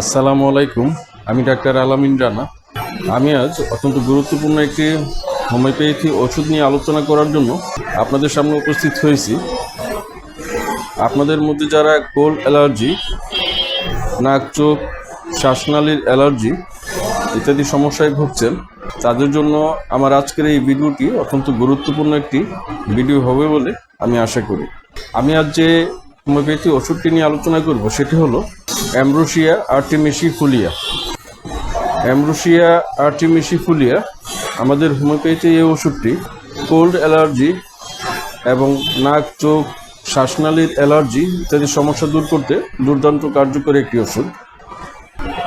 আসসালামু আলাইকুম। আমি ডাক্তার আলামিন রানা। আমি আজ অত্যন্ত গুরুত্বপূর্ণ একটি হোমিওপ্যাথি ওষুধ নিয়ে আলোচনা করার জন্য। আপনাদের সামনে উপস্থিত হয়েছি। আপনাদের মধ্যে যারা কোল্ড অ্যালার্জি, নাক, চোখ, শ্বাসনালীর অ্যালার্জি ইত্যাদি সমস্যায় ভুগছেন, তাদের জন্য আমার আজকের এই ভিডিওটি অত্যন্ত গুরুত্বপূর্ণ একটি ভিডিও হবে বলে আমি আশা করি। আমি আজ যে হোমিওপ্যাথি ওষুধটি নিয়ে আলোচনা করব সেটি হলো অ্যামব্রোসিয়া আর্টিমিসিফুলিয়া অ্যামব্রোসিয়া আর্টিমিসিফুলিয়া আমাদের হোমিওপ্যাথি এই ওষুধটি কোল্ড অ্যালার্জি এবং নাক, চোখ, শ্বাসনালীর অ্যালার্জি ইত্যাদি সমস্যা দূর করতে দুর্দান্ত কার্যকরী একটি ওষুধ।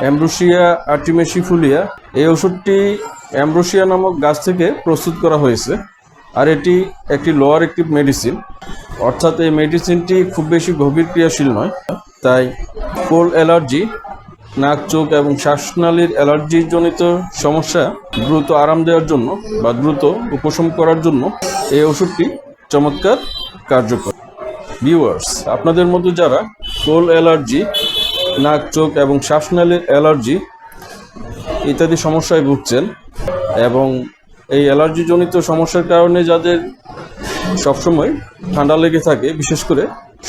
অ্যামব্রোসিয়া আর্টিমেসিফুলিয়া এই ওষুধটি অ্যামব্রোসিয়া নামক গাছ থেকে প্রস্তুত করা হয়েছে। আর এটি একটি লোয়ার একটি মেডিসিন অর্থাৎ এই মেডিসিনটি খুব বেশি গভীর ক্রিয়াশীল নয়। তাই কোল অ্যালার্জি নাক, চোখ এবং শ্বাসনালীর অ্যালার্জিজনিত সমস্যা দ্রুত আরাম দেওয়ার জন্য বা দ্রুত উপশম করার জন্য এই ওষুধটি চমৎকার কার্যকর। ভিউয়ার্স আপনাদের মধ্যে যারা কোল্ড অ্যালার্জি নাক, চোখ এবং শ্বাসনালীর অ্যালার্জি ইত্যাদি সমস্যায় ভুগছেন এবং এই অ্যালার্জিজনিত সমস্যার কারণে যাদের সবসময় ঠান্ডা লেগে থাকে, বিশেষ করে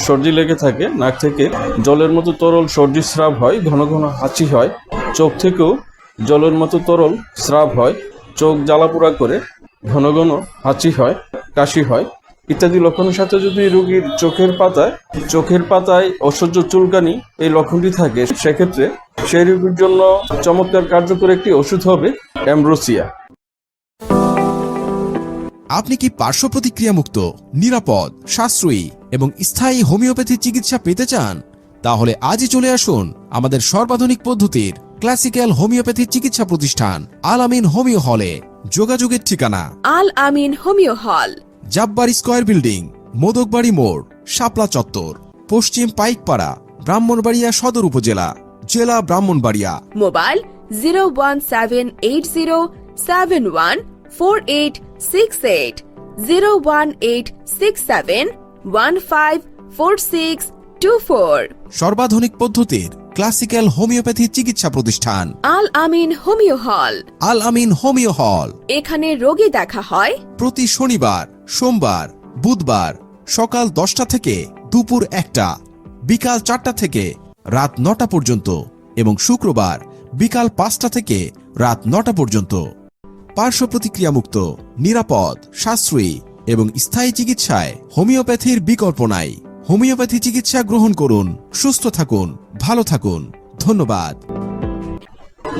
সর্দি লেগে থাকে, নাক থেকে জলের মতো তরল সর্দি স্রাব হয়, ঘন ঘন হাঁচি হয়, চোখ থেকেও জলের মতো তরল স্রাব হয়, চোখ জ্বালাপোড়া করে ঘন ঘন হাঁচি হয়, কাশি হয় ইত্যাদি লক্ষণের সাথে যদি রোগীর চোখের পাতায় চোখের পাতায় অসহ্য চুলকানি এই লক্ষণটি থাকে, সেক্ষেত্রে সেই রোগীর জন্য চমৎকার কার্যকর একটি ওষুধ হবে অ্যামব্রোসিয়া। আপনি কি পার্শ্ব প্রতিক্রিয়ামুক্ত নিরাপদ সাশ্রয়ী এবং স্থায়ী হোমিওপ্যাথি চিকিৎসা পেতে চান? তাহলে আজই চলে আসুন আমাদের সর্বাধুনিক পদ্ধতির ক্লাসিক্যাল হোমিওপ্যাথি চিকিৎসা প্রতিষ্ঠান আল আমিন হোমিও হলে। যোগাযোগের ঠিকানা? আল আমিন হোমিও হল। জাব্বার স্কয়ার বিল্ডিং মোদকবাড়ি মোড় শাপলা চত্বর পশ্চিম পাইকপাড়া ব্রাহ্মণবাড়িয়া সদর উপজেলা জেলা Brahmanbaria. Mobile zero one seven eight zero seven one four eight six eight zero one eight six seven one five four six two four সর্বাধুনিক পদ্ধতির ক্লাসিক্যাল হোমিওপ্যাথি চিকিৎসা প্রতিষ্ঠান। আল আমিন হোমিও হল। আল আমিন হোমিও হল। এখানে রোগী দেখা হয়। প্রতি শনিবার সোমবার বুধবার সকাল দশটা থেকে দুপুর একটা বিকাল চারটা থেকে রাত নটা পর্যন্ত এবং শুক্রবার বিকাল পাঁচটা থেকে রাত নটা পর্যন্ত। পার্শ্ব প্রতিক্রিয়ামুক্ত, নিরাপদ, সাশ্রয়ী এবং স্থায়ী চিকিৎসায় হোমিওপ্যাথির বিকল্প নাই। হোমিওপ্যাথি চিকিৎসা গ্রহণ করুন, সুস্থ থাকুন, ভালো থাকুন। ধন্যবাদ।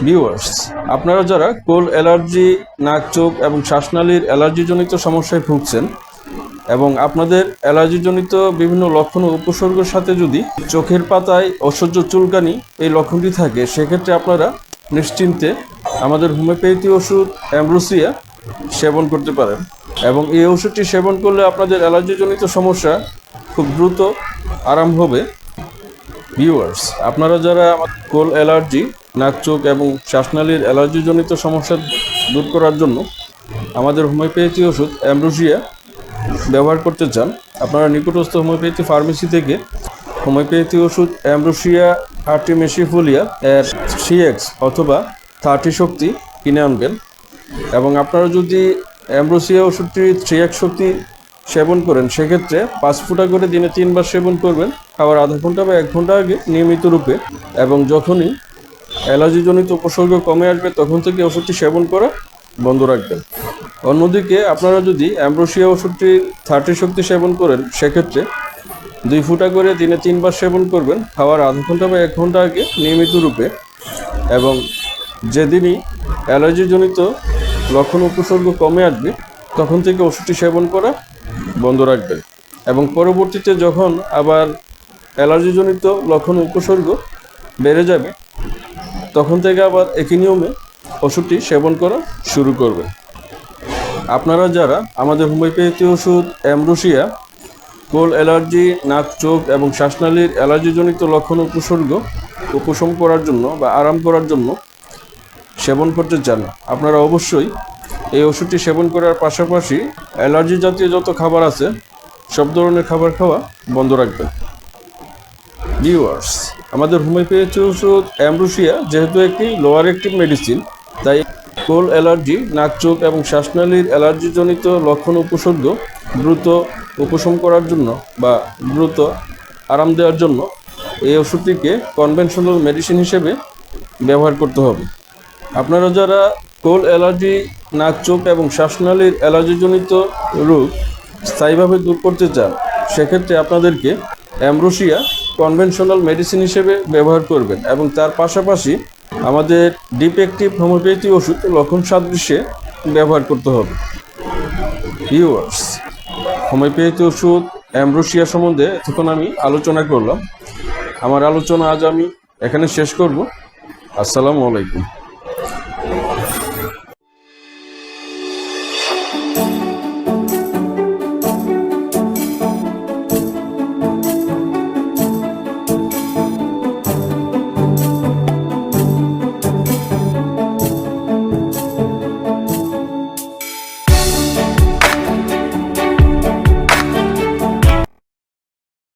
ভিউয়ার্স আপনারা যারা কোল্ড অ্যালার্জি, নাক, চোখ এবং শ্বাসনালীর অ্যালার্জিজনিত সমস্যায় ভুগছেন এবং আপনাদের অ্যালার্জিজনিত বিভিন্ন লক্ষণ ও উপসর্গের সাথে যদি চোখের পাতায় অসহ্য চুলকানি এই লক্ষণটি থাকে, সেক্ষেত্রে আপনারা নিশ্চিন্তে আমাদের হোমিওপ্যাথি ওষুধ অ্যাম্ব্রোসিয়া সেবন করতে পারেন এবং এই ওষুধটি সেবন করলে আপনাদের অ্যালার্জিজনিত সমস্যা খুব দ্রুত আরাম হবে। ভিউয়ার্স আপনারা যারা কোল অ্যালার্জি, নাক চোখ এবং শ্বাসনালীর অ্যালার্জিজনিত সমস্যা দূর করার জন্য আমাদের হোমিওপ্যাথি ওষুধ অ্যাম্ব্রোসিয়া ব্যবহার করতে চান, আপনারা নিকটস্থ হোমিওপ্যাথি ফার্মেসি থেকে হোমিওপ্যাথি ওষুধ অ্যামব্রোসিয়া আর্টিমেসিফোলিয়া এর থ্রি এক্স অথবা থার্টি শক্তি কিনে আনবেন। এবং আপনারা যদি অ্যাম্ব্রোসিয়া ওষুধটি থ্রি এক্স শক্তি সেবন করেন, সেক্ষেত্রে পাঁচ ফুটা করে দিনে তিনবার সেবন করবেন। খাবার আধা ঘণ্টা বা এক ঘণ্টা আগে নিয়মিত রূপে এবং যখনই অ্যালার্জিজনিত উপসর্গ কমে আসবে, তখন থেকে ওষুধটি সেবন করা বন্ধ রাখবেন। অন্যদিকে আপনারা যদি অ্যাম্ব্রোসিয়া ওষুধটি থার্টি শক্তি সেবন করেন, সেক্ষেত্রে দুই ফুটা করে দিনে তিনবার সেবন করবেন। খাওয়ার আধ ঘণ্টা বা এক ঘণ্টা আগে নিয়মিত রূপে এবং যেদিনই অ্যালার্জিজনিত লক্ষণ উপসর্গ কমে আসবে, তখন থেকে ওষুধটি সেবন করা বন্ধ রাখবেন। এবং পরবর্তীতে যখন আবার অ্যালার্জিজনিত লক্ষণ উপসর্গ বেড়ে যাবে, তখন থেকে আবার একই নিয়মে ওষুধটি সেবন করা শুরু করবেন। আপনারা যারা আমাদের হোমিওপ্যাথি ওষুধ অ্যামব্রোসিয়া কোল অ্যালার্জি, নাক, চোখ এবং শ্বাসনালীর অ্যালার্জিজনিত লক্ষণ উপসর্গ উপশম করার জন্য বা আরাম করার জন্য সেবন করতে চান। আপনারা অবশ্যই এই ওষুধটি সেবন করার পাশাপাশি অ্যালার্জি জাতীয় যত খাবার আছে, সব ধরনের খাবার খাওয়া বন্ধ রাখবেন। ভিউয়ার্স আমাদের হোমিওপ্যাথি ওষুধ অ্যাম্ব্রোসিয়া যেহেতু একটি লোয়ার অ্যাক্টিভ মেডিসিন তাই কোল অ্যালার্জি, নাক, চোখ এবং শ্বাসনালীর অ্যালার্জিজনিত লক্ষণ উপসর্গ দ্রুত উপশম করার জন্য বা দ্রুত আরাম দেওয়ার জন্য এই ওষুধটিকে কনভেনশনাল মেডিসিন হিসেবে ব্যবহার করতে হবে। আপনারা যারা কোল অ্যালার্জি নাক চোখ এবং শ্বাসনালীর অ্যালার্জিজনিত রোগ স্থায়ীভাবে দূর করতে চান, সেক্ষেত্রে আপনাদেরকে অ্যামব্রোসিয়া কনভেনশনাল মেডিসিন হিসেবে ব্যবহার করবেন এবং তার পাশাপাশি আমাদের ডিপেকটিভ হোমিওপ্যাথি ওষুধ লক্ষণ সাদৃশ্যে ব্যবহার করতে হবে। ভিউয়ার্স হোমিওপ্যাথি ওষুধ অ্যাম্ব্রোসিয়া সম্বন্ধে এতক্ষণ আমি আলোচনা করলাম। আমার আলোচনা আজ আমি এখানে শেষ করব। আসসালামু আলাইকুম।